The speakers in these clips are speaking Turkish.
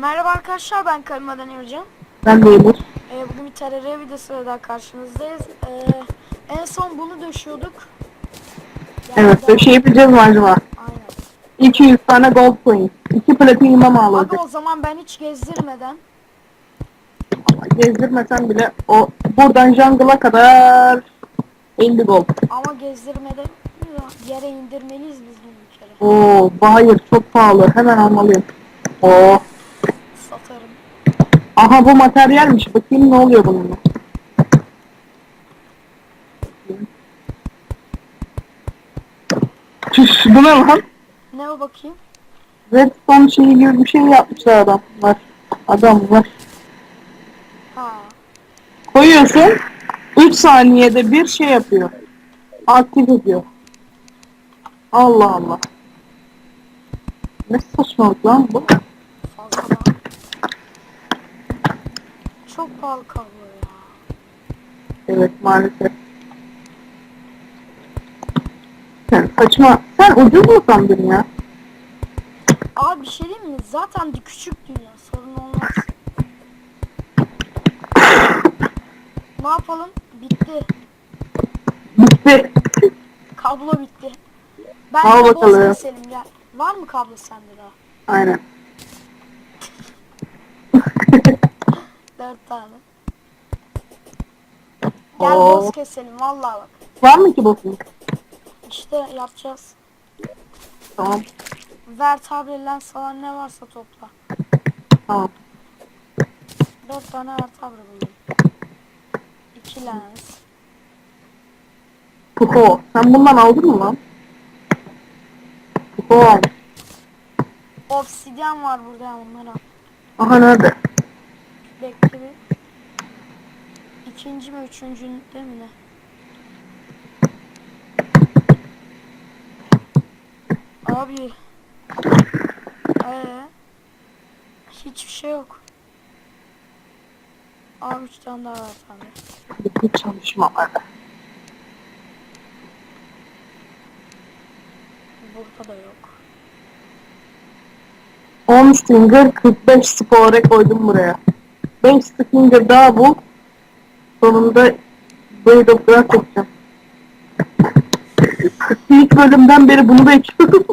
Merhaba arkadaşlar ben Kaymadan Emircan. Ben de Emir. Ee, bugün bir TRR videosuyla daha karşınızdayız. Ee, en son bunu döşüyorduk. Yani Evet, şey yapacağız mı acaba? Aynen. 200 tane gold coin. 2 platinum'a mı Hadi alacak? o zaman ben hiç gezdirmeden Gezdirmesen bile o buradan jungle'a kadar 50 gold. ama gezdirmeden yere indirmeliyiz biz bunu bir kere. Oo, hayır çok pahalı. Hemen almalıyım. Oo. Aha bu materyalmiş. Bakayım ne oluyor bununla. Çüş, bu ne lan? Ne o bakayım? Redstone şeyi gibi bir şey yapmışlar adamlar. Adamlar. Ha. Koyuyorsun 3 saniyede bir şey yapıyor. Aktif ediyor. Allah Allah. Ne saçmalık lan bu? Fazla da. Çok pahalı kablo ya. Evet maalesef. Sen saçma. Sen ucuz mu sandın ya? Abi bir şey diyeyim mi? Zaten bir küçük dünya sorun olmaz. ne yapalım? Bitti. Bitti. Kablo bitti. Ben Al de boz bakalım. keselim gel. Var mı kablo sende daha? Aynen. Dört tane. Gel Oo. boz keselim vallahi bak. Var mı ki bosun? İşte yapacağız. Tamam. Ver tablet lens falan ne varsa topla. Tamam. Dört tane ver tablet buldum. İki lens. Puho. Sen bundan aldın mı lan? Almış. Obsidyen var burada ya onları al. Aha nerede? Bekle bir. İkinci mi üçüncü değil mi ne? Abi. Ee, hiçbir şey yok. Abi üç tane daha var tabii. Bitti çalışmalar. Burada da yok. 10 stinger 45 spore koydum buraya. 5 stinger daha bul. Sonunda of Grass yapacağım. 42 bölümden beri bunu bekliyorum.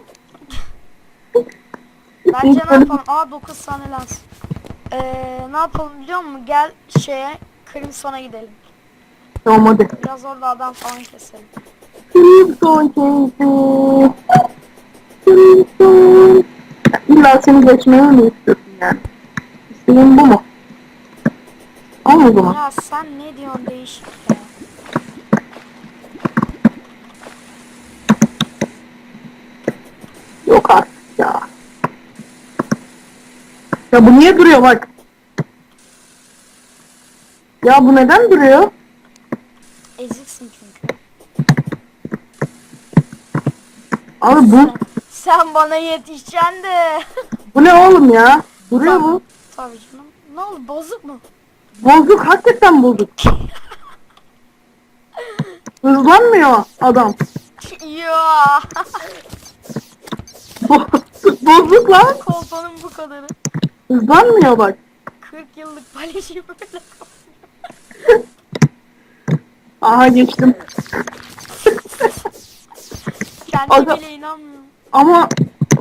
Bence İlk ne yapalım? Aa 9 tane lens. Ee, ne yapalım biliyor musun? Gel şeye Crimson'a gidelim. tamam hadi. Biraz orada adam falan keselim. Crimson Casey. Crimson. İlla seni geçmeyi mi istiyorsun yani? İsteğin bu mu? Al o zaman. Ya sen ne diyorsun değişik ya. Yok artık ya. Ya bu niye duruyor bak. Ya bu neden duruyor? Eziksin çünkü. Abi bu, Sen bana yetişeceksin de. bu ne oğlum ya? Duruyor bu. Tabii canım. Ne oldu bozuk mu? Bozuk hakikaten bozuk. Hızlanmıyor adam. ya. bozuk lan. Koltuğunun bu kadarı. Hızlanmıyor bak. 40 yıllık palyaçı böyle. Aha geçtim. Kendi Adam- bile inanmıyorum. Ama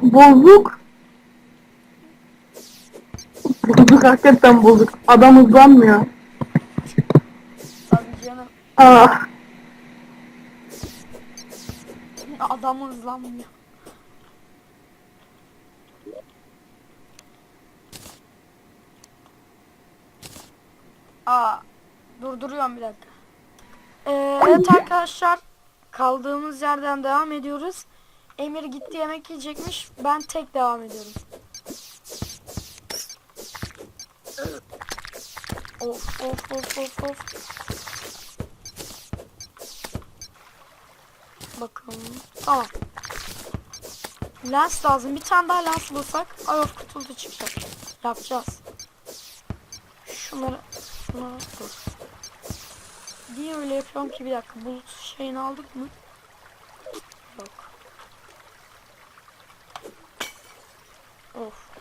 bozuk. Bozuk hakikaten bozuk. Adam hızlanmıyor. Tabii canım. Ah. Adam hızlanmıyor. Aa, durduruyorum bir dakika. Ee, evet arkadaşlar, kaldığımız yerden devam ediyoruz. Emir gitti yemek yiyecekmiş, ben tek devam ediyorum. Of of of of of. Bakın, tamam. Lens lazım. Bir tane daha lens bulsak Ay of kutuldu çıkacak. Yapacağız. Şunları şunları dur. Niye öyle yapıyorum ki bir dakika bulut şeyini aldık mı? Yok. Of.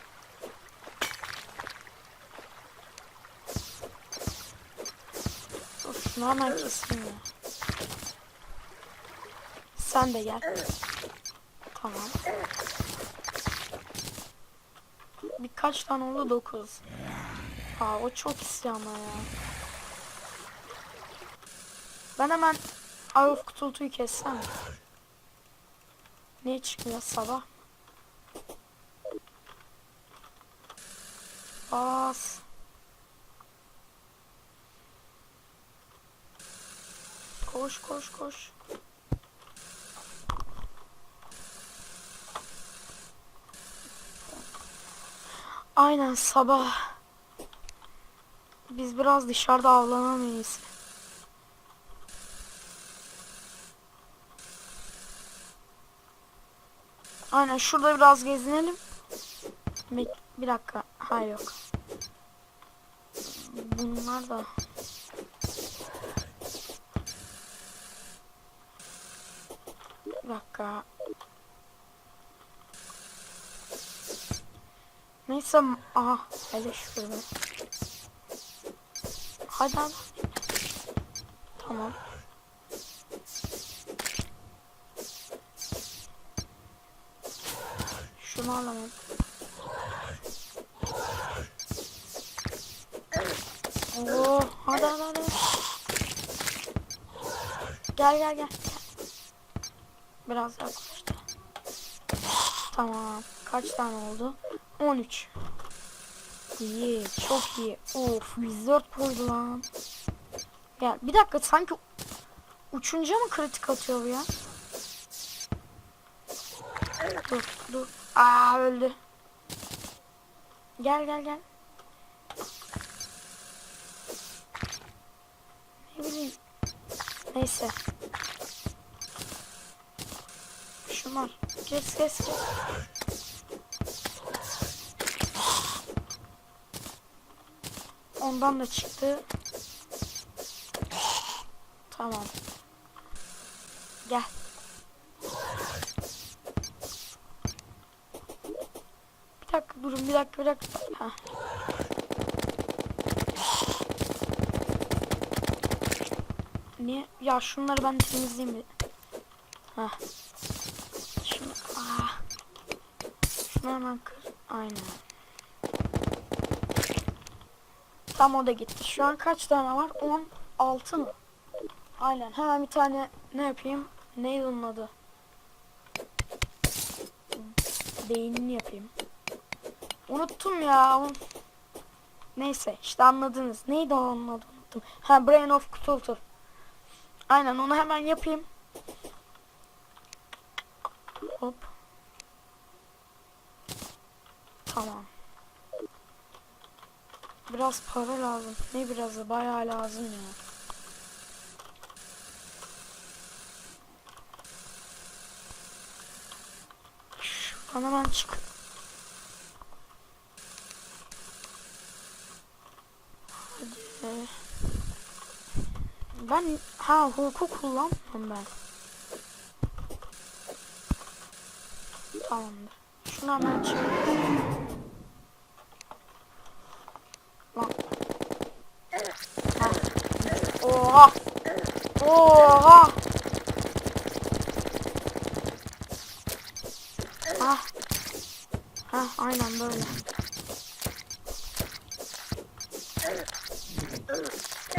Şunu hemen keseyim ya. Sen de gel. Tamam. Birkaç tane oldu? Dokuz. Aa o çok istiyor ama ya. Ben hemen of Cthulhu'yu kessem. Niye çıkmıyor sabah? Bas. Koş koş koş. Aynen sabah. Biz biraz dışarıda avlanamayız. Aynen şurada biraz gezinelim. Bir, dakika. Hayır yok. Bunlar da. Dakika. Neyse. Aha. Hele be. Hadi hadi. Tamam. Şunu alalım. Oo, hadi hadi hadi. Gel gel gel. Biraz yaklaştı. Tamam. Kaç tane oldu? 13. İyi, çok iyi. Of, 104 koydu lan. Ya bir dakika sanki uçunca mı kritik atıyor bu ya? Dur, dur. Aa öldü. Gel gel gel. Ne bileyim. Neyse. Şunlar. Kes kes kes. Ondan da çıktı. Tamam. Gel. Bir dakika durun bir dakika bir dakika. Heh. Niye? Ya şunları ben temizleyeyim. Heh. Şunu, ah. Şunu hemen kır. Aynen. Tam o da gitti. Şu an kaç tane var? 16 mı? Aynen. Hemen bir tane ne yapayım? Neydi onun adı? Beynini yapayım. Unuttum ya. Neyse işte anladınız. Neydi onun adı unuttum. Ha Brain of Cthulhu. Aynen onu hemen yapayım. Hop. Tamam. Biraz para lazım. Ne birazı bayağı lazım ya. Şuradan hemen çık. Hadi. Ben ha hukuku kullanmam ben. Tamamdır. Şunu hemen çık. Lan. Ha. Oha. Oha. Ah. Ha aynen böyle.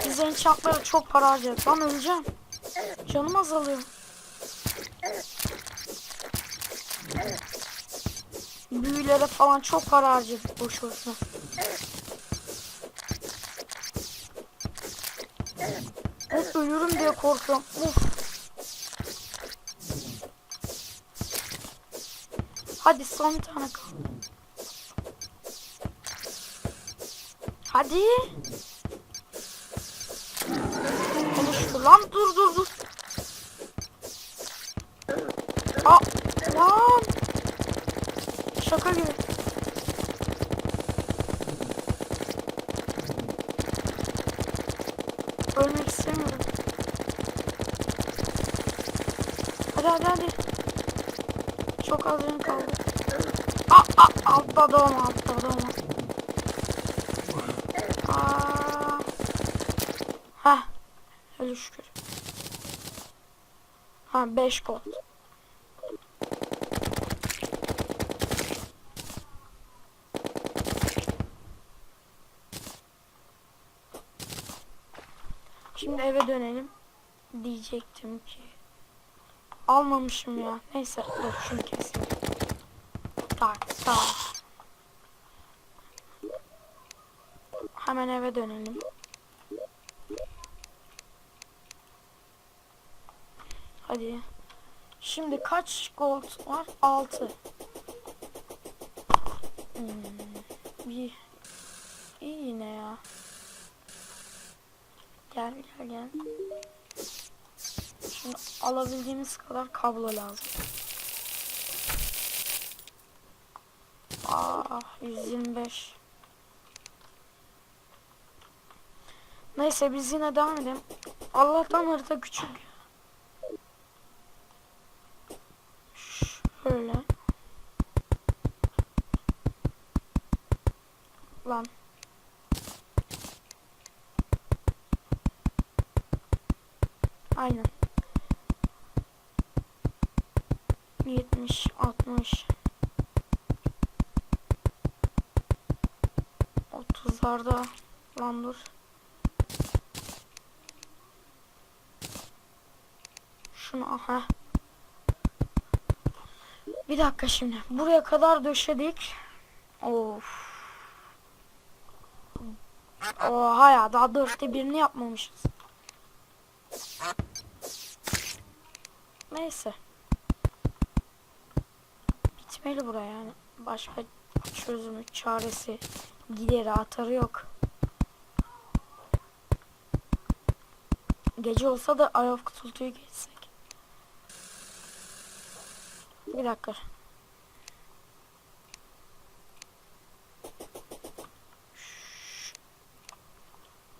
Biz enchantlara çok para harcadık. Lan öleceğim. Canım azalıyor. Büyülere falan çok para harcadık boş boşuna. Ölürüm diye korkuyorum. Uf. Hadi son bir tane kaldı. Hadi. Konuştu lan dur dur dur. Aa lan. Şaka gibi. Ölmek istemiyorum. Hadi hadi hadi. Çok az canım kaldı. Aa, aa altta doğma altta doğma. Aa. Heh. Hele şükür. Ha 5 gold. Şimdi eve dönelim. Diyecektim ki. Almamışım ya. Neyse dur şunu keseyim. Tak tamam. Hemen eve dönelim. Hadi. Şimdi kaç gold var? 6. Hmm, bir iyi yine ya. Gel gel gel. Şimdi alabildiğimiz kadar kablo lazım. Aa 125. Neyse biz yine devam edelim. Allah'tan harita küçük. Şöyle. Lan. Aynen. 60. 30'larda lan dur. Şunu aha. Bir dakika şimdi. Buraya kadar döşedik. Of. Oha ya daha dörtte birini yapmamışız. Neyse. Bitmeli buraya yani. Başka çözümü, çaresi, gideri, atarı yok. Gece olsa da Eye of geçsek. Bir dakika.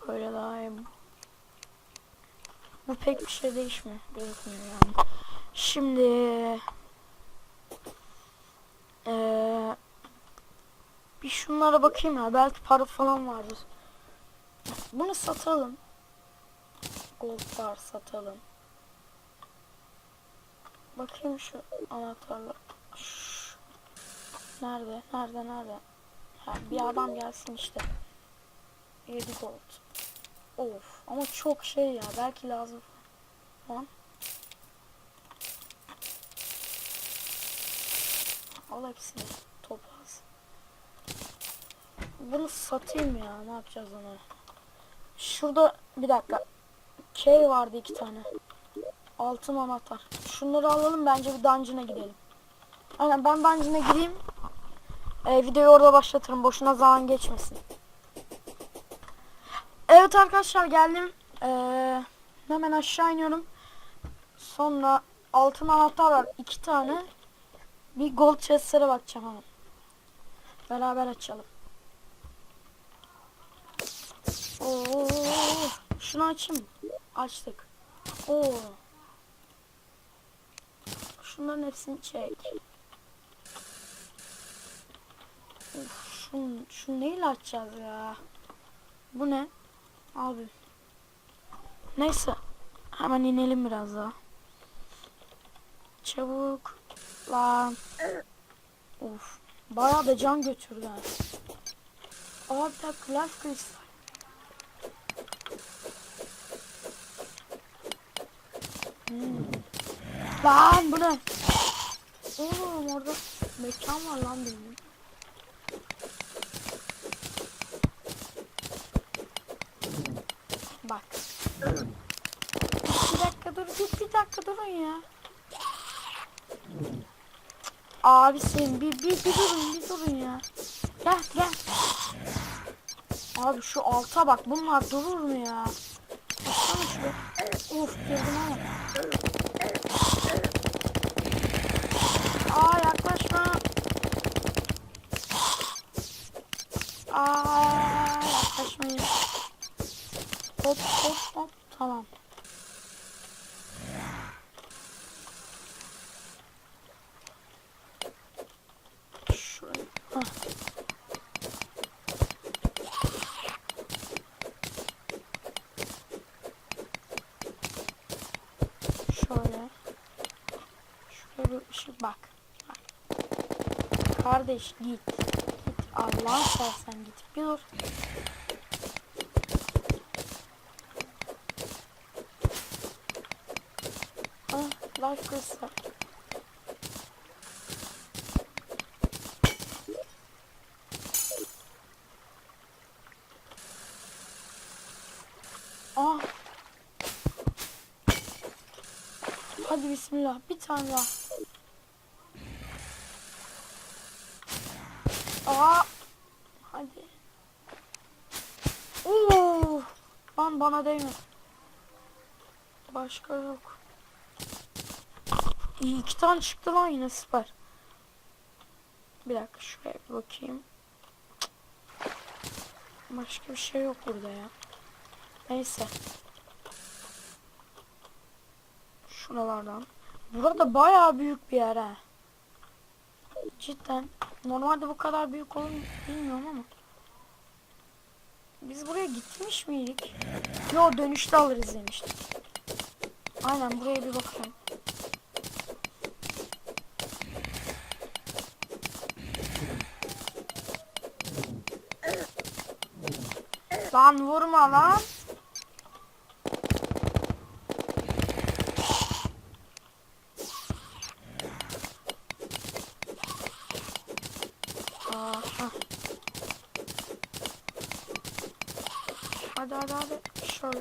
Böyle daha iyi. Bu pek bir şey değişmiyor. Gözükmüyor yani. Şimdi eee bir şunlara bakayım ya. Belki para falan vardır. Bunu satalım. Gold bar satalım. Bakayım şu anahtarlar. Nerede? Nerede? Nerede? Ha, bir adam gelsin işte. 7 gold. Of ama çok şey ya belki lazım falan. Al hepsini topaz. Bunu satayım ya ne yapacağız onu? Şurada bir dakika. K vardı iki tane. Altın anahtar. Şunları alalım bence bir dungeon'a gidelim. Aynen ben dungeon'a gireyim. Ee, videoyu orada başlatırım. Boşuna zaman geçmesin. Evet arkadaşlar geldim. Ee, hemen aşağı iniyorum. Sonra altın anahtar var. iki tane. Bir gold chest'lere bakacağım hemen. Beraber açalım. Şunu açayım. Açtık. Oo. Şunların hepsini çek. Of, şunu, şunu neyle açacağız ya? Bu ne? Abi. Neyse. Hemen inelim biraz daha. Çabuk. Lan. Of. Bayağı da can götürdü. Aa bir dakika. Lan bu ne? Oğlum orada mekan var lan benim. Bak. Bir dakika dur, bir, bir dakika durun ya. Abi sen bir, bir, bir durun, bir durun ya. Gel, gel. Abi şu alta bak, bunlar durur mu ya? Of, girdim ama. Aa yaklaşma. Aa yaklaşmayın. Hop hop hop tamam. Şuraya. Hah. Bak. bak. Kardeş git. Git. Allah'ın sersen git. Bir dur. Ah, life crystal. Ah. Hadi bismillah. Bir tane daha. Aa. Hadi. Oo. Lan bana değme. Başka yok. İyi iki tane çıktı lan yine süper. Bir dakika şuraya bir bakayım. Başka bir şey yok burada ya. Neyse. Şuralardan. Burada bayağı büyük bir yer ha. Cidden. Normalde bu kadar büyük olur bilmiyorum ama. Biz buraya gitmiş miydik? Yo dönüşte alırız demiştik. Aynen buraya bir bakalım. Lan vurma lan. Hadi hadi hadi. Şöyle.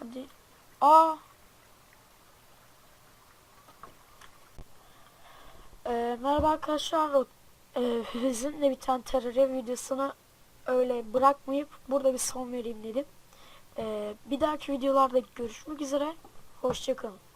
Hadi. Aa. Ee, merhaba arkadaşlar. Ee, bir tane terör videosunu öyle bırakmayıp burada bir son vereyim dedim. Ee, bir dahaki videolarda görüşmek üzere. Hoşçakalın.